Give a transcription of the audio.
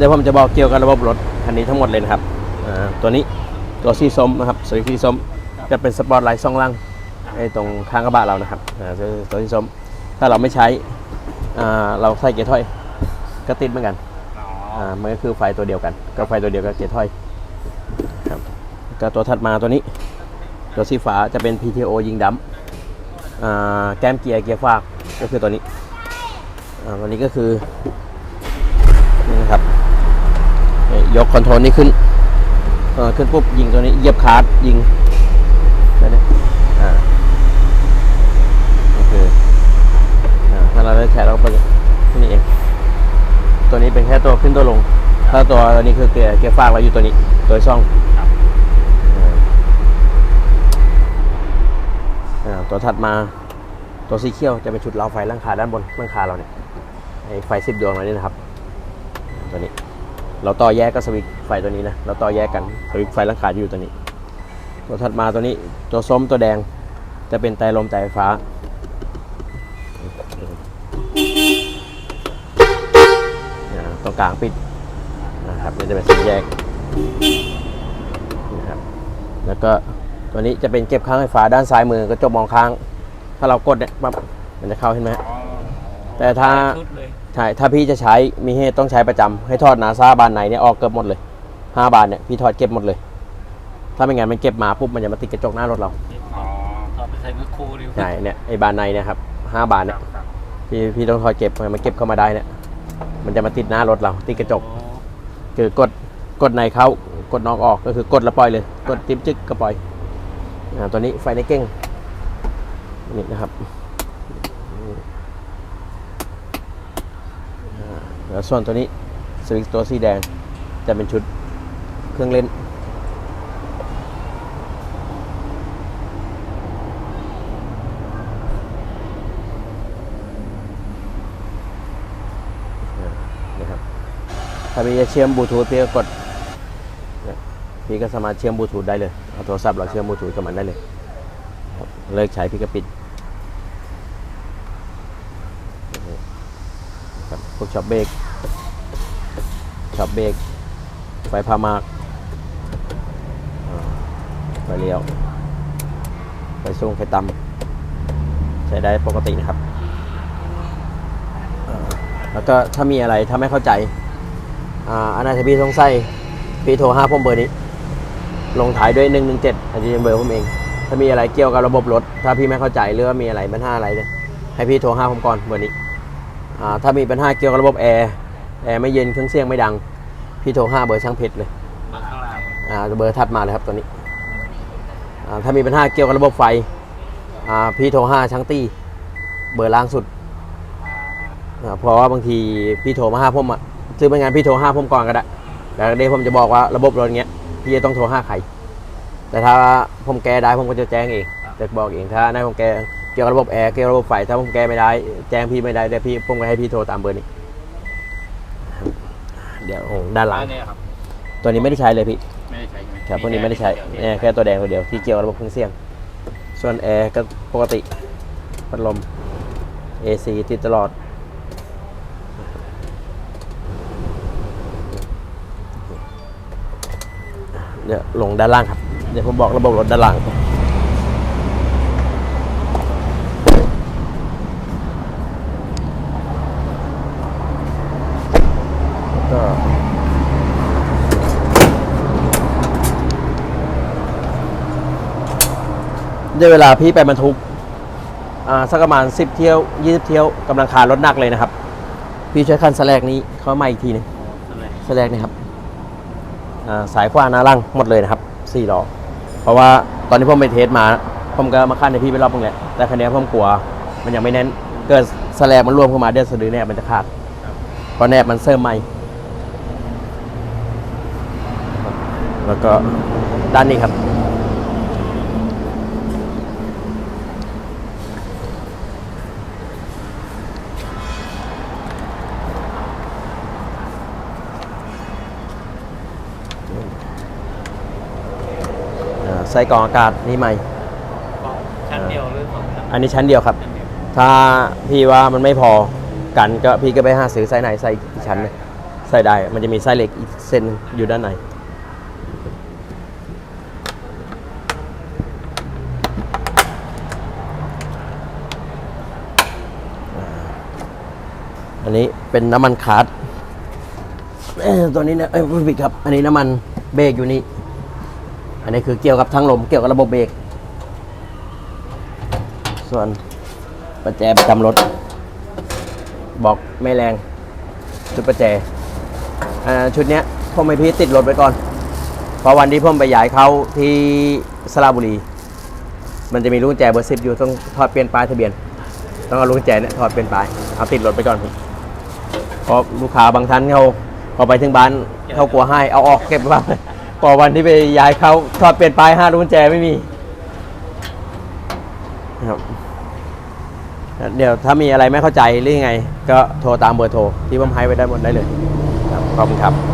ดี๋ยวผมจะบอกเกี่ยวกับระบบรถคันนี้ทั้งหมดเลยนะครับอ่าตัวนี้ตัวสีส้มนะครับสวยสีส้มจะเป็นสปอร์ตไลท์สองลังไอ้ตรงข้างกระบะเรานะครับอ่าตัวตัวสีส้มถ้าเราไม่ใช้อ่าเราใส่เกียร์ถอยก็ติดเหมือนกันอ๋ออ่ามันก็คือไฟตัวเดียวกันก็ไฟตัวเดียวกับเกียร์ถอยครับก็ตัวถัดมาตัวนี้ ตัวสีฟ้าจะเป็น PTO ยิงดำอ่าแก้มเกียร์เกียร์ฟากก็คือตัวนี้อ่าตัวนี้ก็คือนี่นะครับนี่ ยกคอนโทรลนี้ขึ้นเอ่อขึ้นปุ๊บยิงตัวนี้เหยียบคาร์ดยิงตัวนี้อ่าก็คืออ่าถ้าเราได้ใช้เราก็ไปนี่เอง ตัวนี้เป็นแค่ตัวขึ้นตัวลง ถ้าตัวนี้คือเกียร์เกียร์ฟากเราอยู่ตัวนี้ ตัวช่องครับอ่าอ่าตัวถัดมาตัวสีเขียวจะเป็นชุดเราไฟล่างคาด้านบนล่างคาเราเนี่ยไอไฟสิบดวงเรานี่นะครับ ตัวนี้ เราต่อแยกกับสวิตช์ไฟตัวนี้นะ เราต่อแยกกันสวิตช์ไฟล่างคาอยู่ตัวนี้ ตัวถัดมาตัวนี้ตัวส้มตัวแดงจะเป็นไตลมไตไฟฟ้า ตรงกลางปิดนะครับนี่จะเป็นสีแยกนะครับแล้วก็ตัวนี้จะเป็นเก็บข้างไฟฟ้าด้านซ้ายมือกระจกมองข้าง ถ้าเรากดเนี่ยปั๊บมันจะเข้าเห็นไหมฮะ แต่ถ้า ชุดเลยใช่ถ้าพี่จะใช้มีเหตุต้องใช้ประจำให้ทอดนาซาบานไหนเนี่ยออกเกือบหมดเลยห้าบานเนี่ยพี่ทอดเก็บหมดเลย ถ้าไม่งั้นมันเก็บมาปุ๊บมันจะมาติดกระจกหน้ารถเราอ๋อถอดไปใส่มือคู่ดิใช่เนี่ยไอ้บานในเนี่ยครับห้าบานคเนี่รัยบครับพี่พี่ต้องทอดเก็บมันเก็บเข้ามาได้เนี่ยมันจะมาติดหน้ารถเราติดกระจกโอ้คือกดกดในเข้ากดนอกออกก็คือกดแล้วปล่อยเลย กดติ๊บจึ๊กก็ปล่อยอ่าตัวนี้ไฟในเก้งนี่นะครับอ่า แล้วส่วนตัวนี้สวิตตัวสีแดงจะเป็นชุดเครื่องเล่น นะครับ ถ้าพี่จะเชื่อมบลูทูธพี่ก็กดนี่ยพี่ก็สามารถเชื่อมบลูทูธได้เลย เอาโทรศัพท์เราเชื่อมบลูทูธกับมันได้เลย เลิกใช้พี่ก็ปิดครับพ วกช็อปเบรกช็อปเบรกไฟพามากไฟเลี้ยวไฟสูงไฟต่ำใช้ได้ปกตินะครับ แล้วก็ถ้ามีอะไรถ้าไม่เข้าใจอ่าอนนั้นถ้าพี่สงสัยพี่โทรห้าผมเบอร์นี้ ลงท้ายด้วย 117อันนี้เป็นเบอร์ผมเอง ถ้ามีอะไรเกี่ยวกับระบบรถ ถ้าพี่ไม่เข้าใจหรือว่ามีอะไรปัญหาอะไรเนี่ยให้พี่โทรห้าผมก่อนเบอร์นี้ ถ้ามีปัญหาเกี่ยวกับระบบแอร์ แอร์ไม่เย็นเครื่องเสียงไม่ดัง พี่โทรห้าเบอร์ช่างเพชรเลยเบอร์ข้างล่างอ่าเบอร์ถัดมาเลยครับตัวนี้อ่าถ้ามีปัญหาเกี่ยวกับระบบไฟอ่าพี่โทรห้าช่างตี้ เบอร์ล่างสุดอ่าเพราะว่าบางทีพี่โทรมาห้าผมอะซื้อเป็นงานพี่โทรห้าผมก่อนก็ได้แล้วเดี๋ยวผมจะบอกว่าระบบรถเงี้ยพี่จะต้องโทรห้าใครแต่ถ้าผมแก้ได้ผมก็จะแจ้งเองจะบอกเองถ้าในผมแก้ เกี่ยวกับระบบแอร์เกี่ยวกับระบบไฟถ้าผมแก้ไม่ได้ แจ้งพี่ไม่ได้เดี๋ยวพี่ผมก็ให้พี่โทรตามเบอร์นี้ เดี๋ยวด้านหลังอันนี้ครับตัวนี้ไม่ได้ใช้เลยพี่ไม่ได้ใช้ใช่ไหมครับพวกนี้ไม่ได้ใช้แอร์แค่ตัวแดงตัวเดียวที่เกี่ยวกับระบบเครื่องเสียง ส่วนแอร์ก็ปกติพัดลม AC ติดตลอดเดี๋ยวลงด้านล่างครับ เดี๋ยวผมบอกระบบรถด้านล่าง ได้เวลาพี่ไปบรรทุกอ่าสักประมาณ 10 เที่ยว 20 เที่ยวกำลังคารถหนักเลยนะครับ พี่ใช่วยคันสแลกนี้เข้ามาอีกทีนึงสแลกนี่ครับอ่าสายขวาหน้าล่างหมดเลยนะครับ4ล้อเพราะว่าตอนที่ผมไปเทสมา ผมก็มาคันในพี่ไปรอบนึงแหละแต่คันนี้ผมกลัวมันยังไม่แน่นเกิดสแลกมันรวมเข้ามาเดี๋ยวสะดือแนบมันจะขาดเพราะแนบมันเสริมใหม่แล้วก็ด้านนี้ครับ อ่าใส่กรองอากาศนี่ใหม่ ชั้นเดียวหรือสองชั้นอันนี้ชั้นเดียวครับ ชั้นเดียวถ้าพี่ว่ามันไม่พอกันก็พี่ก็ไปหาซื้อไซส์ไหนไซส์กี่ชั้นเลยใส่ได้ มันจะมีไส้เหล็กอีกเส้นหนึ่งอยู่ด้านใน อันนี้เป็นน้ำมันคาร์ดเอ้ยตัวนี้เนี่ยเอ้ยผู้ผิดครับ อันนี้น้ำมันเบรกอยู่นี่ อันนี้คือเกี่ยวกับทั้งลมเกี่ยวกับระบบเบรกส่วนประแจประจำรถ บอกไม่แรง ชุดประแจชุดนี้ยผมไม่พีติดรถไว้ก่อนเพราะวันที่ผมไปย้ายเขาที่สระบุรี มันจะมีลูกแจเบอร์สิบอยู่ต้องถอดเปลี่ยนป้ายทะเบียน ต้องเอาลูกแจเนี่ยถอดเปลี่ยนป้ายเอาติดรถไปก่อนเพราะลูกค้าบางท่านเขาพอไปถึงบ้านเขากลัวให้เอาออกเก็บไว้ บ้างพอวันที่ไปย้ายเขาถอดเปลี่ยนปลายห้าลูกกุญแจไม่มีนะครับเดี๋ยวถ้ามีอะไรไม่เข้าใจหรือยังไง ก็โทรตามเบอร์โทรที่ผมให้ไว้ได้หมดได้เลยครับขอบคุณครับ